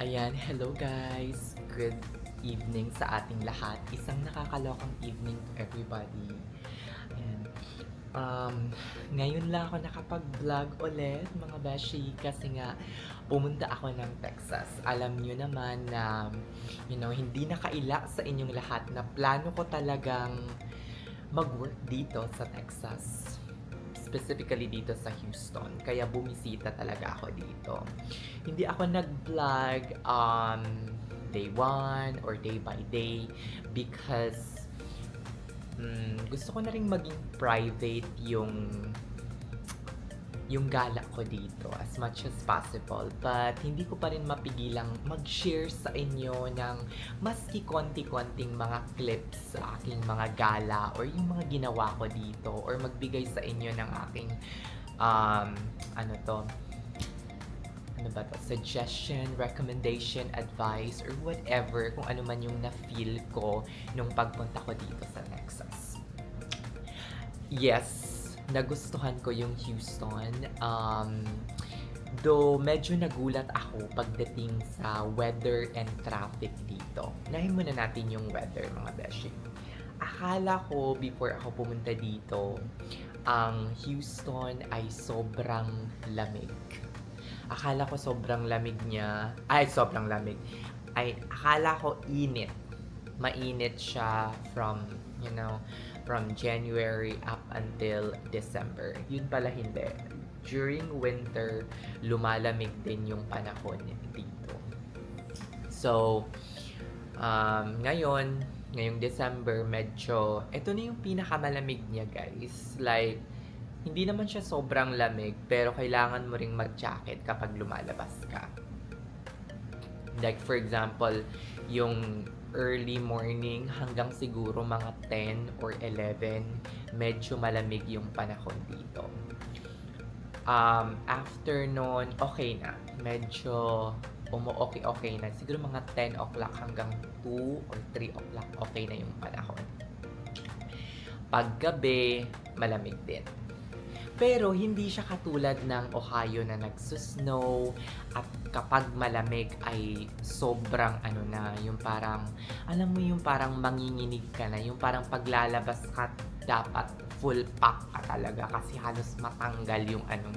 Ayan, hello guys! Good evening sa ating lahat. Isang nakakalokang evening to everybody. Ayan. Um, ngayon lang ako nakapag-vlog ulit, mga beshi, kasi nga pumunta ako ng Texas. Alam nyo naman na, you know, hindi nakaila sa inyong lahat na plano ko talagang mag-work dito sa Texas. Specifically dito sa Houston. Kaya bumisita talaga ako dito hindi ako nag-vlog um, day one or day by day because mm, gusto ko na rin maging private yung yung gala ko dito as much as possible but hindi ko pa rin mapigilang mag-share sa inyo ng maski konti-konting mga clips sa aking mga gala or yung mga ginawa ko dito or magbigay sa inyo ng aking um, ano to ano ba to, suggestion, recommendation, advice, or whatever, kung ano man yung na-feel ko nung pagpunta ko dito sa Texas. Yes, nagustuhan ko yung Houston. Um, though medyo nagulat ako pagdating sa weather and traffic dito. Nahin muna natin yung weather, mga beshi. Akala ko before ako pumunta dito, ang Houston ay sobrang lamig akala ko sobrang lamig niya. Ay, sobrang lamig. Ay, akala ko init. Mainit siya from, you know, from January up until December. Yun pala hindi. During winter, lumalamig din yung panahon dito. So, um, ngayon, ngayong December, medyo, ito na yung pinakamalamig niya, guys. Like, hindi naman siya sobrang lamig, pero kailangan mo ring mag-jacket kapag lumalabas ka. Like for example, yung early morning hanggang siguro mga 10 or 11, medyo malamig yung panahon dito. Um, after nun, okay na. Medyo umu-okay-okay na. Siguro mga 10 o'clock hanggang 2 or 3 o'clock, okay na yung panahon. Paggabi, malamig din. Pero hindi siya katulad ng Ohio na nagsusnow at kapag malamig ay sobrang ano na, yung parang, alam mo yung parang manginginig ka na, yung parang paglalabas ka dapat full pack ka talaga kasi halos matanggal yung ano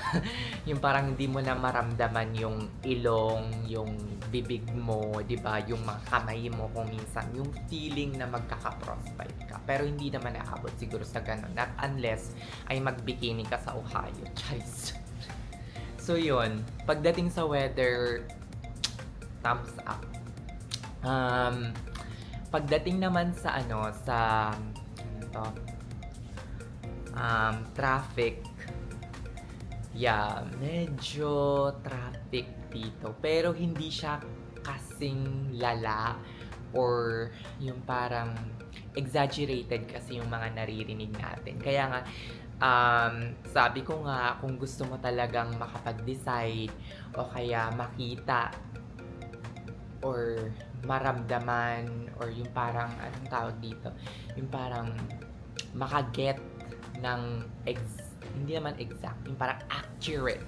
yung parang hindi mo na maramdaman yung ilong, yung bibig mo, 'di ba? Yung mga kamay mo kung minsan yung feeling na magkaka-frostbite ka. Pero hindi naman naabot siguro sa ganun. Not unless ay magbikini ka sa Ohio. Charis. so yun, pagdating sa weather, thumbs up. Um, pagdating naman sa ano, sa ano um, traffic, yeah, medyo traffic dito. Pero hindi siya kasing lala or yung parang exaggerated kasi yung mga naririnig natin. Kaya nga, um, sabi ko nga, kung gusto mo talagang makapag-decide o kaya makita or maramdaman or yung parang, anong tawag dito? Yung parang makaget ng ex- hindi naman exact, yung parang accurate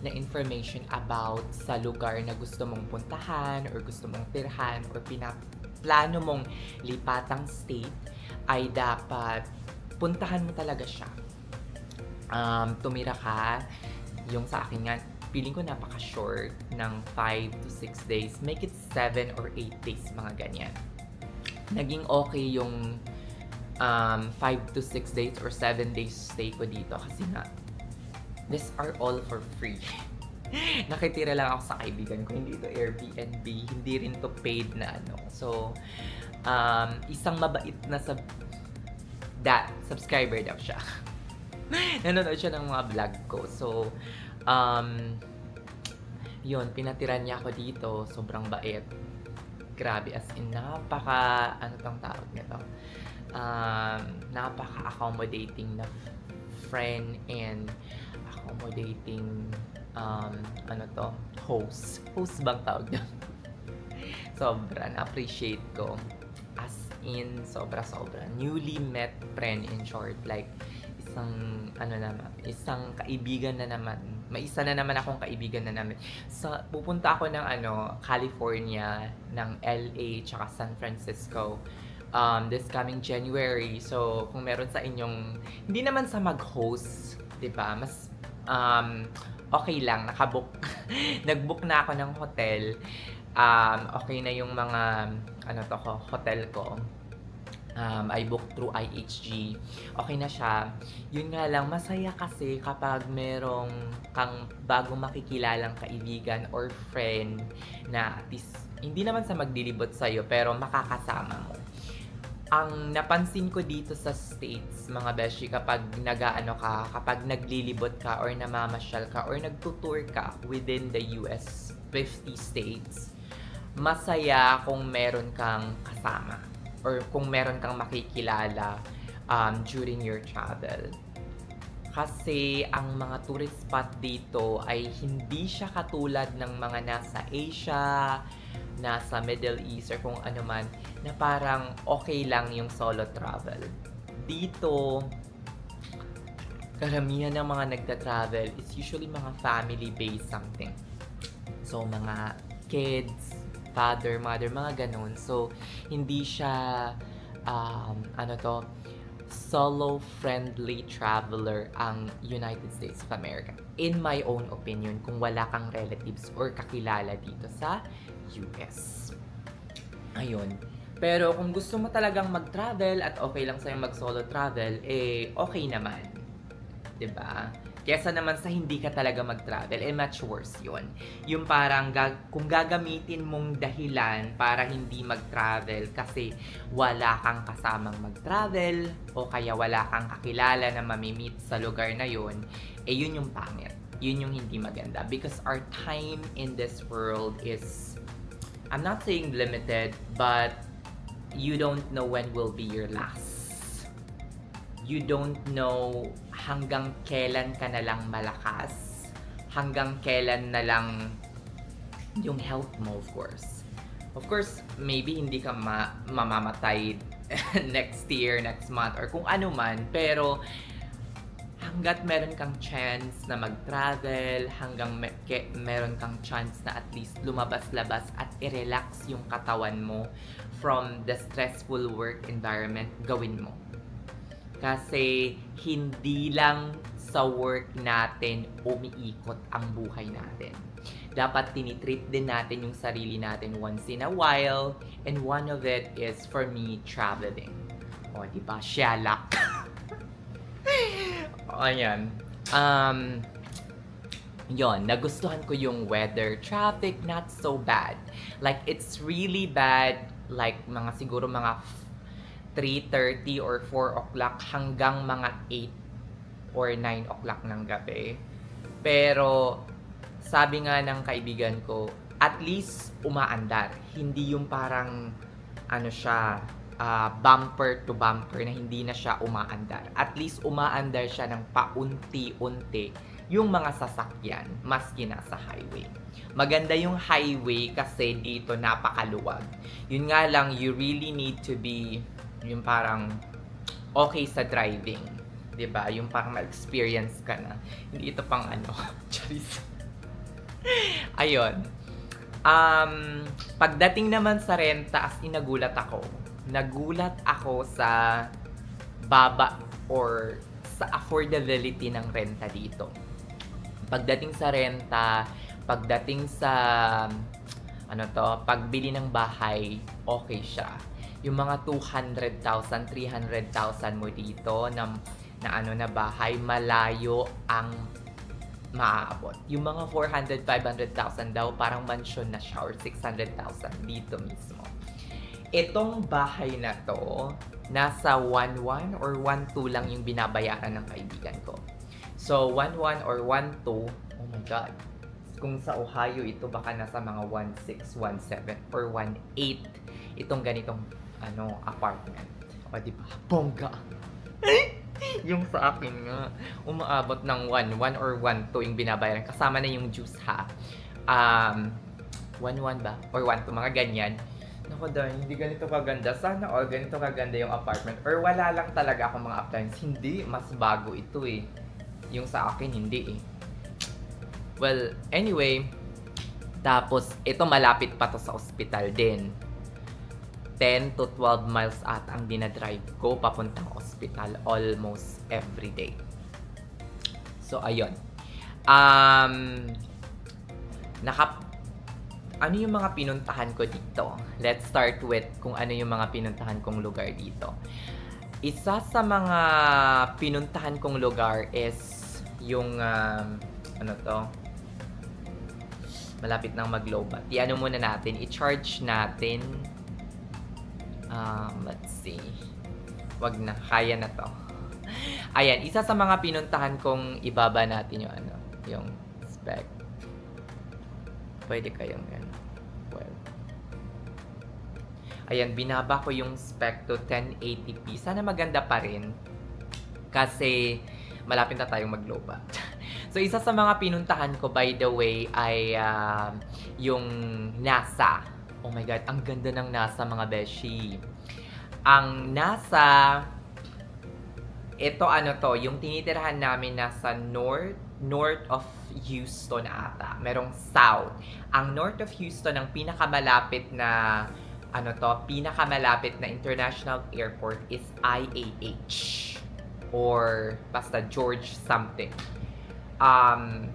na information about sa lugar na gusto mong puntahan or gusto mong tirhan or pinaplano mong lipatang state ay dapat puntahan mo talaga siya. Um, tumira ka, yung sa akin nga, feeling ko napaka-short ng 5 to 6 days. Make it 7 or 8 days, mga ganyan. Naging okay yung um, 5 to 6 days or 7 days stay ko dito kasi nga, these are all for free. Nakitira lang ako sa kaibigan ko, hindi to Airbnb, hindi rin to paid na ano. So, um, isang mabait na sub that subscriber daw siya. Nanonood siya ng mga vlog ko. So, um, yun, pinatiran niya ako dito. Sobrang bait. Grabe, as in, napaka, ano tong tawag nito? Um, napaka-accommodating na friend and accommodating um, ano to, host. Host bang tawag niya? Sobra, na-appreciate ko. As in, sobra-sobra. Newly met friend in short. Like, isang, ano naman, isang kaibigan na naman May isa na naman akong kaibigan na namin. Sa, pupunta ako ng ano, California, ng LA, tsaka San Francisco um, this coming January. So, kung meron sa inyong, hindi naman sa mag-host, 'di ba Mas um, okay lang, nakabook. Nag-book na ako ng hotel. Um, okay na yung mga, ano to ko, hotel ko. Um, I booked through IHG. Okay na siya. Yun nga lang, masaya kasi kapag merong kang bagong makikilalang kaibigan or friend na at least, hindi naman sa maglilibot sa'yo, pero makakasama mo ang napansin ko dito sa States, mga beshi, kapag nagaano ka, kapag naglilibot ka or namamasyal ka or nagtutour ka within the US 50 states, masaya kung meron kang kasama or kung meron kang makikilala um, during your travel. Kasi ang mga tourist spot dito ay hindi siya katulad ng mga nasa Asia, nasa Middle East or kung ano man na parang okay lang yung solo travel. Dito, karamihan ng mga nagta-travel is usually mga family-based something. So, mga kids, father, mother, mga ganun. So, hindi siya, um, ano to, solo-friendly traveler ang United States of America. In my own opinion, kung wala kang relatives or kakilala dito sa US. Ayun. Pero kung gusto mo talagang mag-travel at okay lang sa'yo mag-solo travel, eh okay naman. 'Di ba? Kesa naman sa hindi ka talaga mag-travel, eh much worse yun. Yung parang gag- kung gagamitin mong dahilan para hindi mag-travel kasi wala kang kasamang mag-travel o kaya wala kang kakilala na mamimit sa lugar na yun, eh yun yung pangit. Yun yung hindi maganda. Because our time in this world is, I'm not saying limited, but you don't know when will be your last you don't know hanggang kailan ka na lang malakas, hanggang kailan na lang yung health mo, of course. Of course, maybe hindi ka ma- mamamatay next year, next month, or kung ano man, pero hanggat meron kang chance na mag-travel, hanggang me- ke- meron kang chance na at least lumabas-labas at i-relax yung katawan mo from the stressful work environment, gawin mo. Kasi hindi lang sa work natin umiikot ang buhay natin. Dapat tinitreat din natin yung sarili natin once in a while. And one of it is, for me, traveling. O, di ba? Shalak. Ayan. Um, yon nagustuhan ko yung weather. Traffic, not so bad. Like, it's really bad. Like, mga siguro mga 3.30 or 4 o'clock hanggang mga 8 or 9 o'clock ng gabi. Pero, sabi nga ng kaibigan ko, at least umaandar. Hindi yung parang, ano siya, ah, bumper to bumper na hindi na siya umaandar. At least umaandar siya ng paunti-unti yung mga sasakyan, maski nasa highway. Maganda yung highway kasi dito napakaluwag. Yun nga lang, you really need to be yung parang okay sa driving. 'di ba Yung parang ma-experience ka na. Hindi ito pang ano. Charis. Ayun. Um, pagdating naman sa renta, as in nagulat ako. Nagulat ako sa baba or sa affordability ng renta dito. Pagdating sa renta, pagdating sa ano to, pagbili ng bahay, okay siya yung mga 200,000, 300,000 mo dito na, na ano na bahay, malayo ang maaabot. Yung mga 400, 500,000 daw, parang mansion na siya or 600,000 dito mismo. Itong bahay na to, nasa 1-1 or 1-2 lang yung binabayaran ng kaibigan ko. So, 1-1 or 1-2, oh my God. Kung sa Ohio, ito baka nasa mga 1-6, 1-7 or 1-8 itong ganitong ano, apartment. O, di ba? Bongga. yung sa akin nga, umaabot ng 1, 1 or 1 to yung binabayaran. Kasama na yung juice ha. Um, 1, 1 ba? Or 1 to, mga ganyan. Naku, darn, hindi ganito kaganda. Sana all ganito kaganda yung apartment. Or wala lang talaga akong mga appliance. Hindi, mas bago ito eh. Yung sa akin, hindi eh. Well, anyway, tapos ito malapit pa to sa ospital din. 10 to 12 miles at ang dinadrive ko papuntang ospital almost every day. So, ayun. Um, naka, ano yung mga pinuntahan ko dito? Let's start with kung ano yung mga pinuntahan kong lugar dito. Isa sa mga pinuntahan kong lugar is yung, um, ano to? Malapit nang mag-lobat. I-ano muna natin, i-charge natin. Um, let's see. Wag na, kaya na to. Ayan, isa sa mga pinuntahan kong ibaba natin yung ano, yung spec. Pwede kayong ano. Well. Ayan, binaba ko yung spec to 1080p. Sana maganda pa rin. Kasi malapit na tayong magloba. so, isa sa mga pinuntahan ko, by the way, ay um, yung NASA. Oh my God, ang ganda ng NASA, mga beshi. Ang NASA, ito ano to, yung tinitirahan namin nasa north, north of Houston ata. Merong south. Ang north of Houston, ang pinakamalapit na ano to, pinakamalapit na international airport is IAH or basta George something. Um,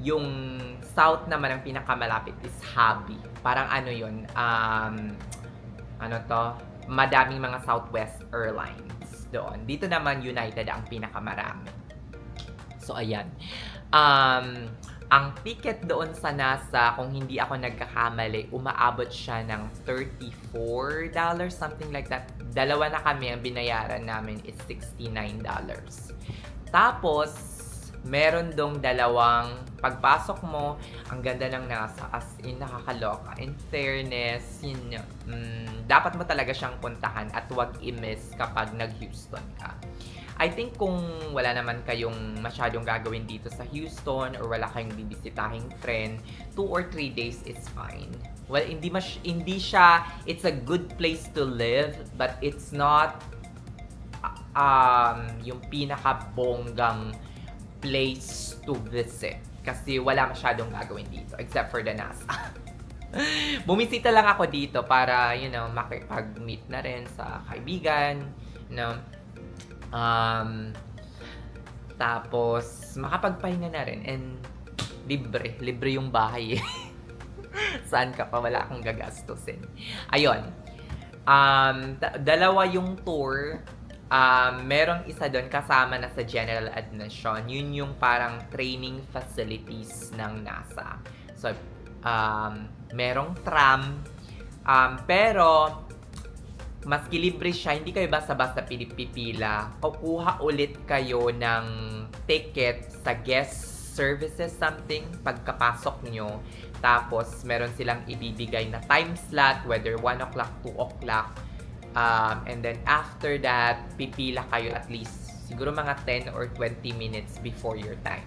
yung south naman ang pinakamalapit is Hobby. Parang ano yun, um, ano to, madaming mga Southwest Airlines doon. Dito naman United ang pinakamarami. So, ayan. Um, ang ticket doon sa NASA, kung hindi ako nagkakamali, umaabot siya ng $34, something like that. Dalawa na kami, ang binayaran namin is $69. Tapos, meron dong dalawang pagpasok mo, ang ganda ng NASA as in nakakaloka. In fairness, yun, mm, dapat mo talaga siyang puntahan at wag i-miss kapag nag-Houston ka. I think kung wala naman kayong masyadong gagawin dito sa Houston or wala kayong bibisitahing friend, 2 or 3 days is fine. Well, hindi mas hindi siya it's a good place to live, but it's not um yung pinakabonggang place to visit kasi wala masyadong gagawin dito except for the NASA. Bumisita lang ako dito para, you know, makipag-meet na rin sa kaibigan, you know, Um, tapos, makapagpahinga na rin. And, libre. Libre yung bahay. Saan ka pa? Wala kang gagastusin. Ayun. Um, da- dalawa yung tour. Um, merong isa doon kasama na sa general admission. Yun yung parang training facilities ng NASA. So, um, merong tram. Um, pero, maski libre siya, hindi kayo basta-basta pinipipila. Kukuha ulit kayo ng ticket sa guest services something pagkapasok nyo. Tapos, meron silang ibibigay na time slot, whether 1 o'clock, 2 o'clock. Um, and then, after that, pipila kayo at least siguro mga 10 or 20 minutes before your time.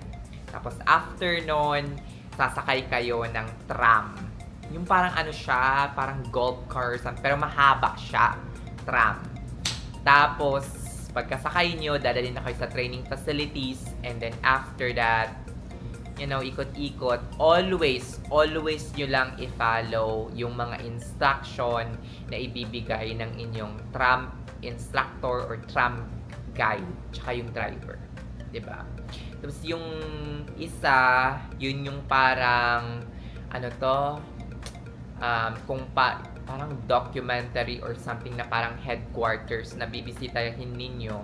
Tapos, after nun, sasakay kayo ng tram yung parang ano siya, parang golf car, pero mahaba siya, tram. Tapos, pagkasakay nyo, dadalhin na kayo sa training facilities, and then after that, you know, ikot-ikot, always, always nyo lang i-follow yung mga instruction na ibibigay ng inyong tram instructor or tram guide, tsaka yung driver. ba? Tapos yung isa, yun yung parang ano to, um, kung pa, parang documentary or something na parang headquarters na bibisitahin ninyo.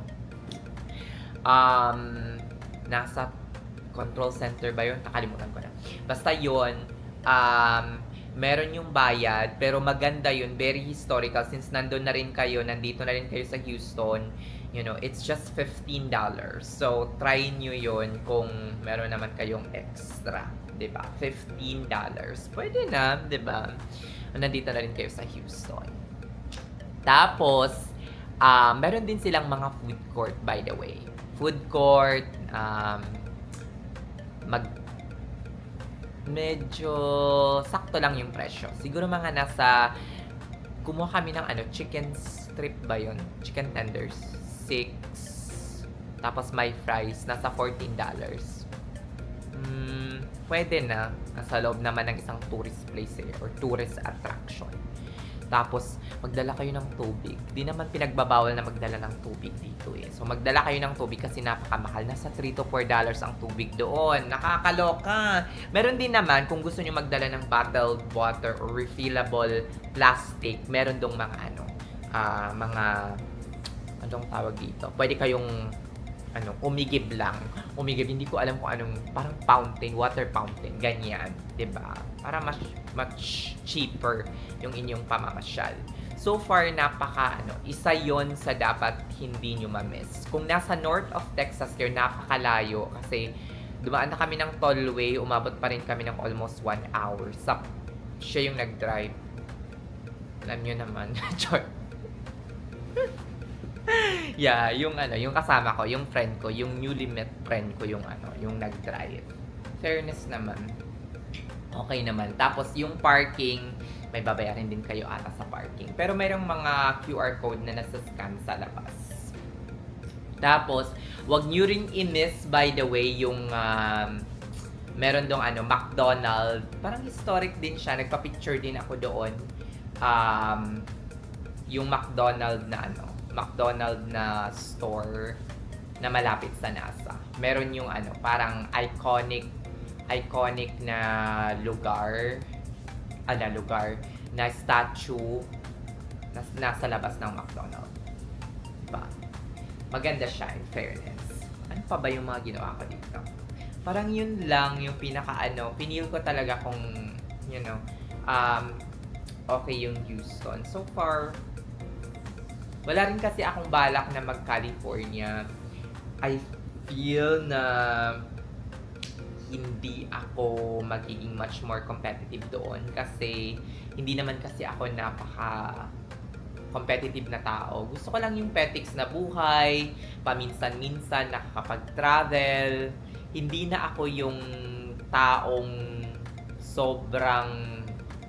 Um, nasa control center ba yun? Nakalimutan ko na. Basta yun, um, meron yung bayad, pero maganda yun, very historical, since nandun na rin kayo, nandito na rin kayo sa Houston, you know, it's just $15. So, try nyo yun kung meron naman kayong extra. ba? $15. Pwede na, ba? Nandito na rin kayo sa Houston. Tapos, uh, meron din silang mga food court by the way. Food court, um, mag medyo sakto lang yung presyo. Siguro mga nasa kumuha kami ng ano, chicken strip ba yun? Chicken tenders. 6 tapos may fries, nasa $14. Mm, pwede na. Nasa loob naman ng isang tourist place eh, or tourist attraction. Tapos, magdala kayo ng tubig. Di naman pinagbabawal na magdala ng tubig dito eh. So, magdala kayo ng tubig kasi napakamahal. Nasa 3 to 4 dollars ang tubig doon. Nakakaloka. Meron din naman, kung gusto nyo magdala ng bottled water or refillable plastic, meron dong mga ano, ah, mga, anong tawag dito? Pwede kayong ano, umigib lang. Umigib, hindi ko alam kung anong, parang fountain, water fountain, ganyan, ba? Para much, much cheaper yung inyong pamamasyal. So far, napaka, ano, isa yon sa dapat hindi nyo ma-miss. Kung nasa north of Texas kayo, napakalayo kasi dumaan na kami ng tollway, umabot pa rin kami ng almost one hour. Sa, siya yung nag-drive. Alam nyo naman. Char. yeah, yung ano, yung kasama ko, yung friend ko, yung newly met friend ko yung ano, yung nag-drive. Fairness naman. Okay naman. Tapos yung parking, may babayarin din kayo ata sa parking. Pero mayroong mga QR code na nasa scan sa labas. Tapos, wag nyo rin i-miss by the way yung um, meron dong ano, McDonald. Parang historic din siya. Nagpa-picture din ako doon. Um, yung McDonald na ano, McDonald na store na malapit sa NASA. Meron yung ano, parang iconic iconic na lugar ano lugar na statue na nasa labas ng McDonald. Diba? Maganda siya in fairness. Ano pa ba yung mga ginawa ko dito? Parang yun lang yung pinaka ano, pinil ko talaga kung you know, um, okay yung Houston. So far, wala rin kasi akong balak na mag-California. I feel na hindi ako magiging much more competitive doon kasi hindi naman kasi ako napaka competitive na tao. Gusto ko lang yung petics na buhay, paminsan-minsan nakakapag-travel. Hindi na ako yung taong sobrang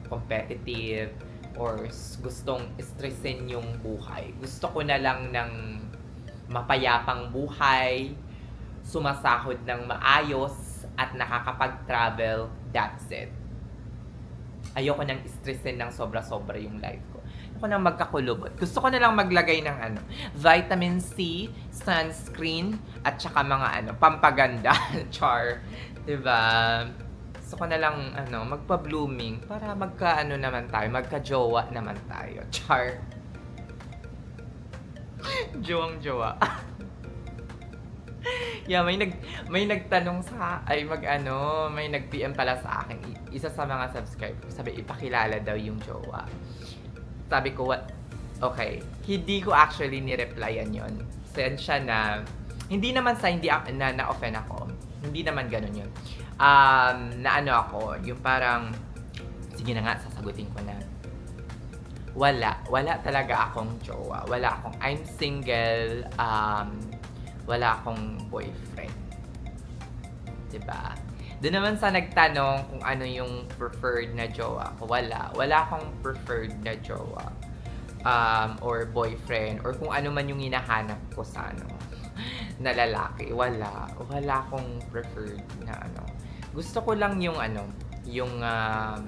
competitive or gustong stressin yung buhay. Gusto ko na lang ng mapayapang buhay, sumasahod ng maayos, at nakakapag-travel, that's it. Ayoko nang stressin ng sobra-sobra yung life ko. Ayoko nang magkakulubot. Gusto ko na lang maglagay ng ano, vitamin C, sunscreen, at saka mga ano, pampaganda, char. 'Di ba? Gusto ko na lang ano, magpa-blooming para magka ano naman tayo, magka-jowa naman tayo. Char. Jowang-jowa. yeah, may nag may nagtanong sa ay mag ano, may nag-PM pala sa akin. Isa sa mga subscriber, sabi ipakilala daw yung jowa. Sabi ko, what? Okay, hindi ko actually ni-replyan yon. Send siya na hindi naman sa hindi na na-offend ako. Hindi naman ganun yun. Um, na ano ako, yung parang sige na nga, sasagutin ko na. Wala. Wala talaga akong jowa. Wala akong, I'm single. Um, wala akong boyfriend. ba? Doon naman sa nagtanong kung ano yung preferred na jowa ko, wala. Wala akong preferred na jowa. Um, or boyfriend, or kung ano man yung hinahanap ko sa ano, na lalaki. Wala. Wala akong preferred na ano. Gusto ko lang yung ano, yung, um,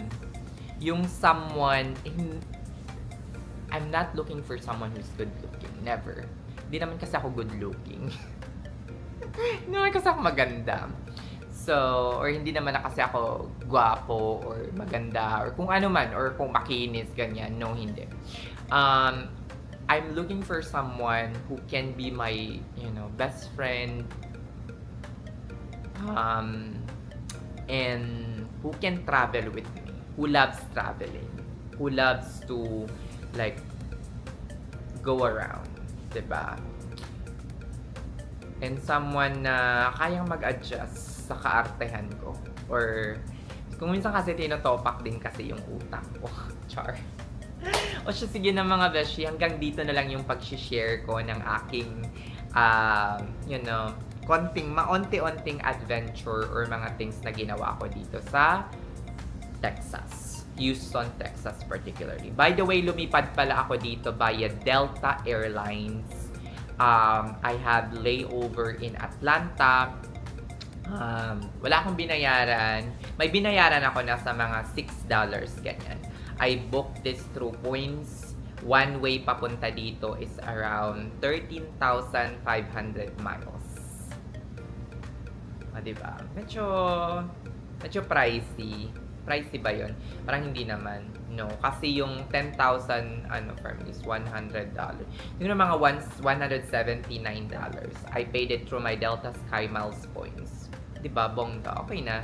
yung someone, in, I'm not looking for someone who's good looking. Never. Hindi naman kasi ako good looking. hindi naman kasi ako maganda. So, or hindi naman na kasi ako gwapo or maganda or kung ano man or kung makinis, ganyan. No, hindi. Um, I'm looking for someone who can be my, you know, best friend. Um, and who can travel with me. Who loves traveling. Who loves to, like, go around. 'di ba? And someone na kayang mag-adjust sa kaartehan ko. Or, kung minsan kasi tinotopak din kasi yung utak ko. Char. o siya, sige na mga beshi, hanggang dito na lang yung pag-share ko ng aking, um, you know, konting, maonti-onting adventure or mga things na ginawa ko dito sa Texas. Houston, Texas particularly. By the way, lumipad pala ako dito via Delta Airlines. Um, I had layover in Atlanta Um, wala akong binayaran. May binayaran ako na sa mga $6 ganyan. I booked this through points. One way papunta dito is around 13,500 miles. Ah, di ba? Medyo, medyo pricey. Pricey ba yon? Parang hindi naman. No. Kasi yung 10,000 ano for me is $100. Yung mga ones, $179. I paid it through my Delta Sky Miles points. Di ba? Bongga. Okay na.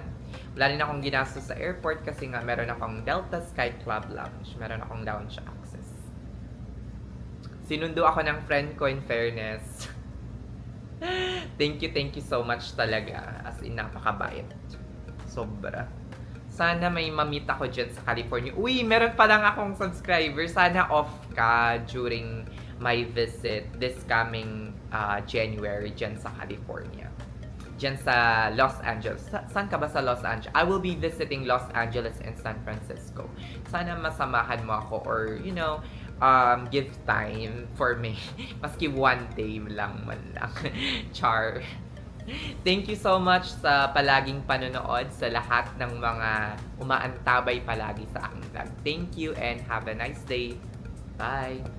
Wala rin akong ginastos sa airport kasi nga meron akong Delta Sky Club Lounge. Meron akong lounge access. Sinundo ako ng friend ko in fairness. thank you, thank you so much talaga. As in, napakabayad. Sobra. Sana may mamit ako dyan sa California. Uy, meron pa lang akong subscriber. Sana off ka during my visit this coming uh, January dyan sa California. Dyan sa Los Angeles. Sa- saan ka ba sa Los Angeles? I will be visiting Los Angeles and San Francisco. Sana masamahan mo ako or, you know, um, give time for me. Maski one day lang man lang. Char. Thank you so much sa palaging panonood sa lahat ng mga umaantabay palagi sa aking vlog. Thank you and have a nice day. Bye!